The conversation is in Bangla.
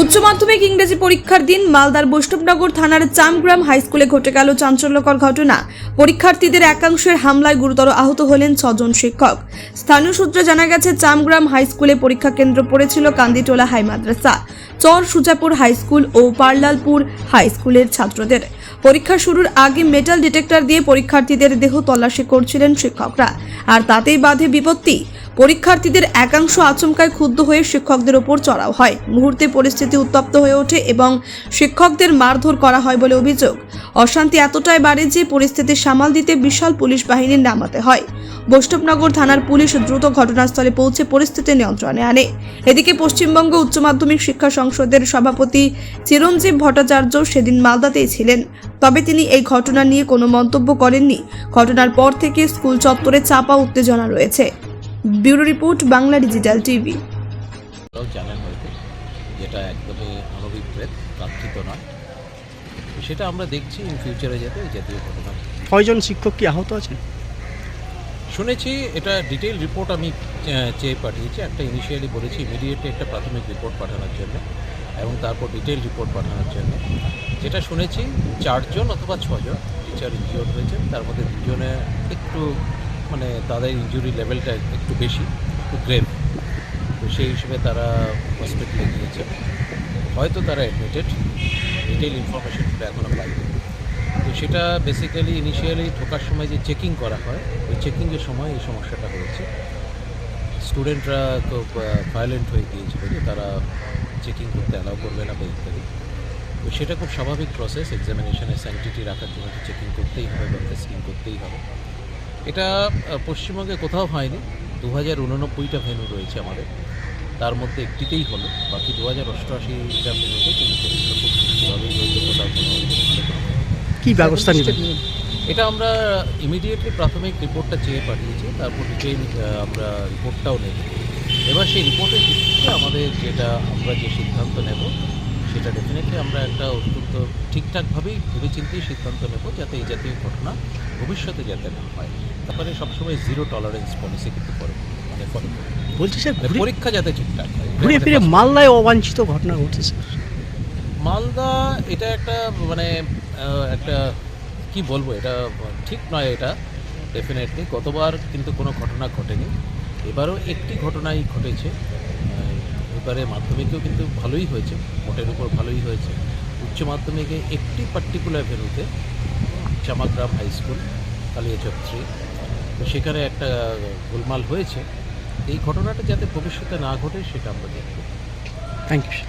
উচ্চ মাধ্যমিক ইংরেজি পরীক্ষার দিন মালদার বৈষ্ণবনগর থানার চামগ্রাম হাই স্কুলে ঘটে গেল চাঞ্চল্যকর ঘটনা। পরীক্ষার্থীদের একাংশের হামলায় গুরুতর আহত হলেন ছজন শিক্ষক। স্থানীয় সূত্রে জানা গেছে, চামগ্রাম হাই স্কুলে পরীক্ষা কেন্দ্র পড়েছিল Kanditola high Madrasa, Char Sujapur high school ও পার্লালপুর হাই স্কুলের ছাত্রদের। পরীক্ষা শুরুর আগে মেটাল ডিটেক্টর দিয়ে পরীক্ষার্থীদের দেহ তল্লাশি করছিলেন শিক্ষকরা। আর তাতেই বাধে বিপত্তি। পরীক্ষার্থীদের একাংশ আচমকায় ক্ষুব্ধ হয়ে শিক্ষকদের ওপর চড়াও হয়। মুহূর্তে পরিস্থিতি উত্তপ্ত হয়ে ওঠে এবং শিক্ষকদের মারধর করা হয় বলে অভিযোগ। অশান্তি এতটাই বাড়ে যে পরিস্থিতি সামাল দিতে বিশাল পুলিশ বাহিনী নামাতে হয়। বৈষ্ণবনগর থানার পুলিশ দ্রুত ঘটনাস্থলে পৌঁছে পরিস্থিতি নিয়ন্ত্রণে আনে। এদিকে পশ্চিমবঙ্গ উচ্চ মাধ্যমিক শিক্ষা সংসদের সভাপতি চিরঞ্জীব ভট্টাচার্য সেদিন মালদাতেই ছিলেন। তবে তিনি এই ঘটনা নিয়ে কোনো মন্তব্য করেননি। ঘটনার পর থেকে স্কুল চত্বরে চাপা উত্তেজনা রয়েছে। Bureau report Bangla digital TV. যেটা একদমই অনভিপ্রেত প্রার্থিত নয়। সেটা আমরা দেখছি ইন ফিউচারে যাতে এই জাতীয় ঘটনা। কয়জন শিক্ষক কি আহত আছেন? শুনেছি এটা ডিটেল রিপোর্ট আমি চেয়ে পাঠিয়েছি। একটা ইনিশিয়ালি বলেছি ইমিডিয়েটলি একটা প্রাথমিক রিপোর্ট পাঠানোর জন্য এবং তারপর ডিটেল রিপোর্ট পাঠানোর জন্য। যেটা শুনেছি চারজন অথবা ছজন টিচার ইনজিওর্ড হয়েছেন। তার মধ্যে দুজনে একটু মানে তাদের ইনজুরি লেভেলটা একটু বেশি একটু গ্রেভ তো সেই হিসেবে তারা হসপিটালে গিয়েছে। হয়তো তারা অ্যাডমিটেড ডিটেল ইনফরমেশনটা এখনও পাইনি তো সেটা বেসিক্যালি ইনিশিয়ালি ঢোকার সময় যে চেকিং করা হয়, ওই চেকিংয়ের সময় এই সমস্যাটা হয়েছে। স্টুডেন্টরা খুব ভায়োলেন্ট হয়ে গিয়েছিল যে তারা চেকিং করতে অ্যালাউ করবে না বা ইত্যাদি। তো সেটা খুব স্বাভাবিক প্রসেস এক্সামিনেশনের স্যানিটিটি রাখার জন্য তো চেকিং করতেই হবে বা টেস্টিং করতেই হবে। এটা পশ্চিমবঙ্গে কোথাও হয়নি। দু হাজার উননব্বইটা ভেন্যু রয়েছে আমাদের। তার মধ্যে একটিতেই হলো। বাকি দু হাজার অষ্টআশিটা ভেন্যুতে কিন্তু পরীক্ষা খুব সুষ্ঠুভাবেই হয়েছে কোথাও কোনো কোনো কি ব্যবস্থা নেবেন এটা আমরা ইমিডিয়েটলি প্রাথমিক রিপোর্টটা চেয়ে পাঠিয়েছি। তারপর ডিটেইল আমরা রিপোর্টটাও নেব। এবার সেই রিপোর্টের ভিত্তিতে আমাদের যেটা আমরা যে সিদ্ধান্ত নেব সেটা ডেফিনেটলি আমরা একটা অত্যন্ত ঠিকঠাকভাবেই ভেবেচিন্তেই সিদ্ধান্ত নেব যাতে এই জাতীয় ঘটনা ভবিষ্যতে যাতে না হয়। তারপরে সবসময় জিরো টলারেন্স পলিসি কিন্তু করে মানে ফলো বলছি স্যার মানে পরীক্ষা যাতে ঠিকঠাক হয়। ঘুরে ফিরে মালদায় অবাঞ্ছিত ঘটনা ঘটেছে মালদা এটা একটা মানে একটা কি বলব এটা ঠিক নয় এটা ডেফিনেটলি গতবার কিন্তু কোনো ঘটনা ঘটেনি। এবারও একটি ঘটনাই ঘটেছে। এবারে মাধ্যমিকেও কিন্তু ভালোই হয়েছে, মোটের উপর ভালোই হয়েছে। উচ্চ মাধ্যমিকে একটি পার্টিকুলার ভেনুতে জামাগ্রাম হাই স্কুল কালিয়াচক তো সেখানে একটা গোলমাল হয়েছে। এই ঘটনাটা যাতে ভবিষ্যতে না ঘটে সেটা আমরা দেখব। Thank you